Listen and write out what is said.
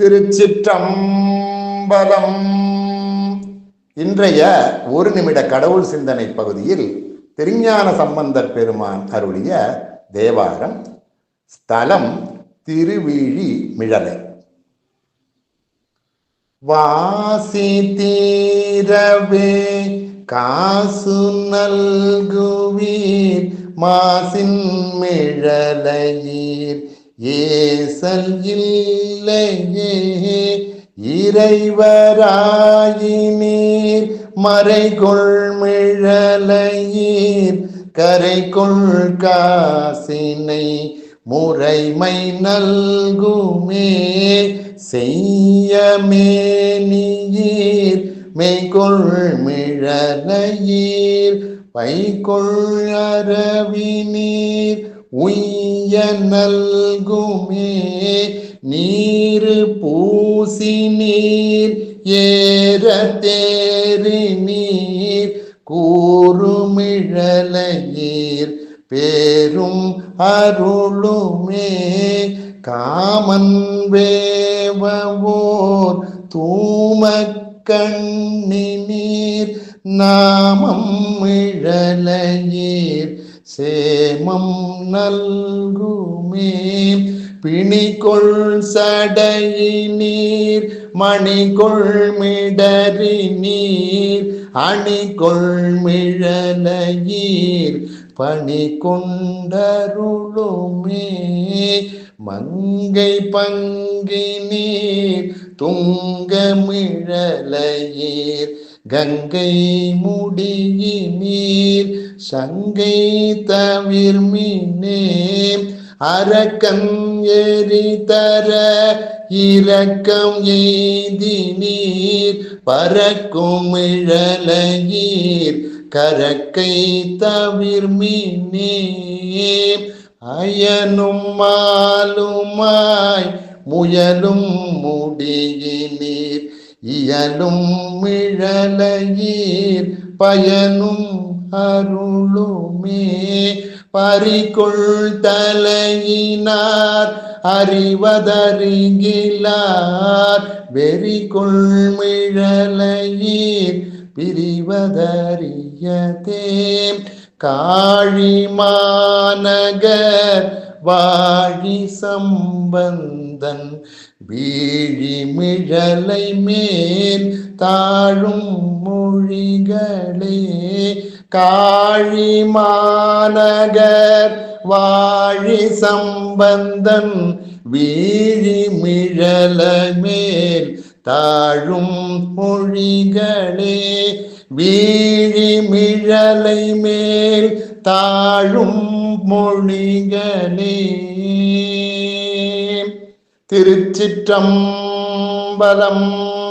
திருச்சிற்றம்பலம். இன்றைய ஒரு நிமிட கடவுள் சிந்தனை பகுதியில் திருஞான சம்பந்தர் பெருமான் அருளிய தேவாரம் ஸ்தலம் திருவிழி மிழலை. வாசி தீரவே காசு நல்குவீர் மாசின் மிழலையீர். ஏசல் இல்லையே இறைவராயினீர் மறைகொள் மிழலையீர் கரைகொள் காசினை முறைமை நல்குமே செய்யமேனியீர் மெய்கொள் மிழலையீர் பைகொள் அரவினீர் உய்ய நல்குமே நீரு பூசி நீர் ஏற தேறி நீர் கூறுமிழலையீர் பேரும் அருளுமே காமன் வேவோர் தூம கண்ணினீர் நாமம் இழலையீர் சேமம் நல்குமே. பிணிகொள் நீர் மணிகொள் மிடறி நீர் அணிகொள் மிழலையீர். பணி கொண்டருளுமே மங்கை பங்கினீர் துங்கமிழலையீர் கங்கை முடியினீர் சங்கை தவிர்மினே அரக்கம் எரி தர இரக்கம் எய்தி நீர் பறக்கும் இழலையீர். கரக்கை தவிர்மினே அயனும் மாலுமாய் முயலும் முடியினீர். இயலும் மிழலையீர் பயனும் அருளுமே. பறிகொள் தலையினார் அறிவதறிங்கிலார் வெறிகொள் மிழலையீர் பிரிவதறியதே காழிமாநகர் வாழி சம்பந்தன் வீழிமிழலை மேல் தாழும் மொழிகளே. காழிமாநகர் வாழி சம்பந்தன் வீழிமிழலை மேல் தாழும் மொழிகளே வீழிமிழலை மேல் தாழும் மொழிகளே. திருச்சிற்றம்பலம்